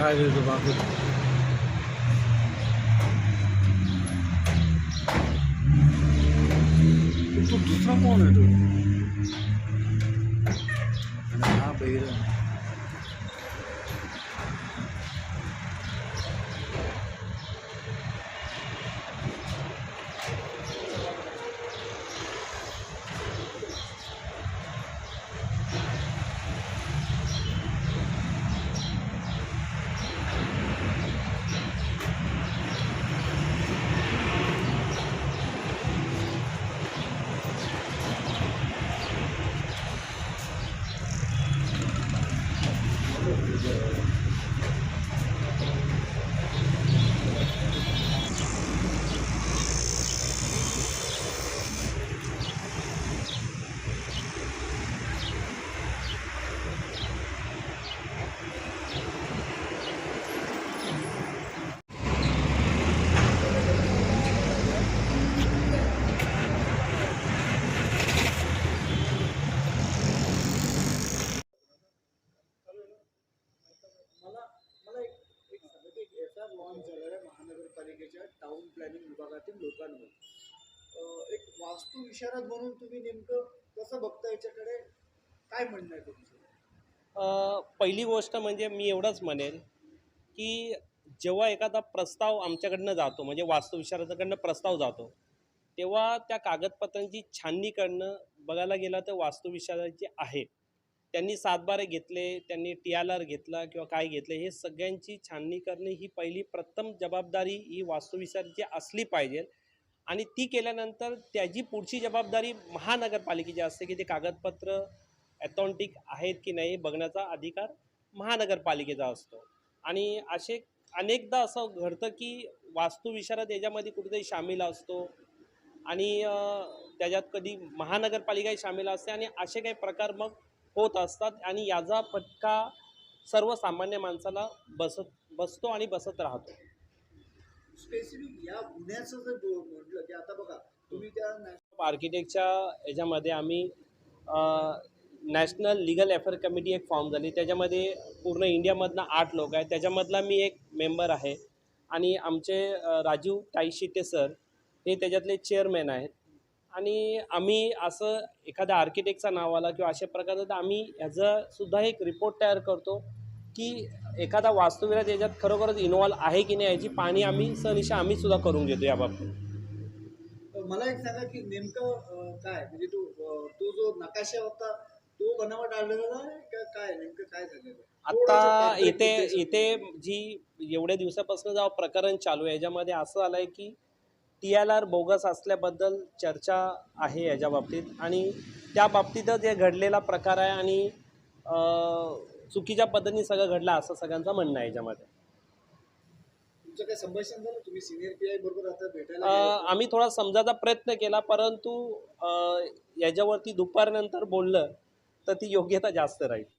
काय देतो बाकी तू दुसरा कोण आहे तो आणि हा बहिरा मला मला एक एक सांगा की एक लॉन्च झालेला आहे महानगरपालिकेच्या टाऊन प्लॅनिंग विभागातील लोकांवर. एक वास्तू विशारद म्हणून तुम्ही नेमकं कसं बघता याच्याकडे? काय म्हणणं आहे तुमचं? पहिली गोष्ट म्हणजे मी एवढंच म्हणेन की जेव्हा एखादा प्रस्ताव आमच्याकडनं जातो म्हणजे वास्तुविशारदाकडनं प्रस्ताव जातो तेव्हा त्या कागदपत्रांची छाननी करणं बघायला गेलं तर वास्तुविशारदाची आहे. त्यांनी सातबारे घेतले त्यांनी टी आर आर घेतला किंवा काय घेतले हे सगळ्यांची छाननी करणे ही पहिली प्रथम जबाबदारी ही वास्तुविशारची असली पाहिजे. आणि ती केल्यानंतर त्याची पुढची जबाबदारी महानगरपालिकेची असते की ते कागदपत्र ॲथॉन्टिक आहेत की नाही बघण्याचा अधिकार महानगरपालिकेचा असतो. आणि असे अनेकदा असं घडतं की वास्तुविशारद याच्यामध्ये कुठेतरी सामील असतो आणि त्याच्यात कधी महानगरपालिकाही सामील असते आणि असे काही प्रकार मग होत असतात आणि याचा फटका सर्वसामान्य माणसाला बसत बसतो आणि बसत राहतो. स्पेसिफिक या गुन्ह्याचं जर म्हटलं की आता बघा तुम्ही त्या नॅशनल आर्किटेक्टच्या याच्यामध्ये आम्ही नॅशनल लिगल अफेअर कमिटी एक फॉर्म झाली. त्याच्यामध्ये पूर्ण इंडियामधनं आठ लोक आहेत. त्याच्यामधला मी एक मेंबर आहे. आणि आमचे राजीव ताईशिते सर हे त्याच्यातले चेअरमॅन आहेत. आणि आम्ही असं एखाद्या आर्किटेक्टचा नाव आला किंवा अशा प्रकारचं तर आम्ही ह्याचा सुद्धा एक रिपोर्ट तयार करतो की एखादा वास्तुविराज याच्यात खरोखरच इन्व्हॉल्व आहे की नाही याची पाहणी आम्ही सनिशा आम्ही सुद्धा करून घेतो याबाबतीत मला एक सांगा की नेमकं काय? म्हणजे तो जो नकाशा होता तो बनावट आढळलेला आहे का काय? नेमकं काय झालेलं आता इथे इथे जी एवढ्या दिवसापासून जेव्हा प्रकरण चालू आहे याच्यामध्ये असं आलं आहे की टी एल आर बोगस असल्याबद्दल चर्चा आहे याच्या बाबतीत. आणि त्या बाबतीतच हे घडलेला प्रकार आहे आणि चुकीच्या पद्धतीने सगळं घडलं असं सगळ्यांचं म्हणणं आहे याच्यामध्ये. तुमचं काय संभाषण झालं? तुम्ही सिनियर पी आय बरोबर आता भेटायला अं, गेलात? आम्ही थोडा समजायचा प्रयत्न केला परंतु याच्यावरती दुपारनंतर बोललं तर ती योग्यता जास्त राहील.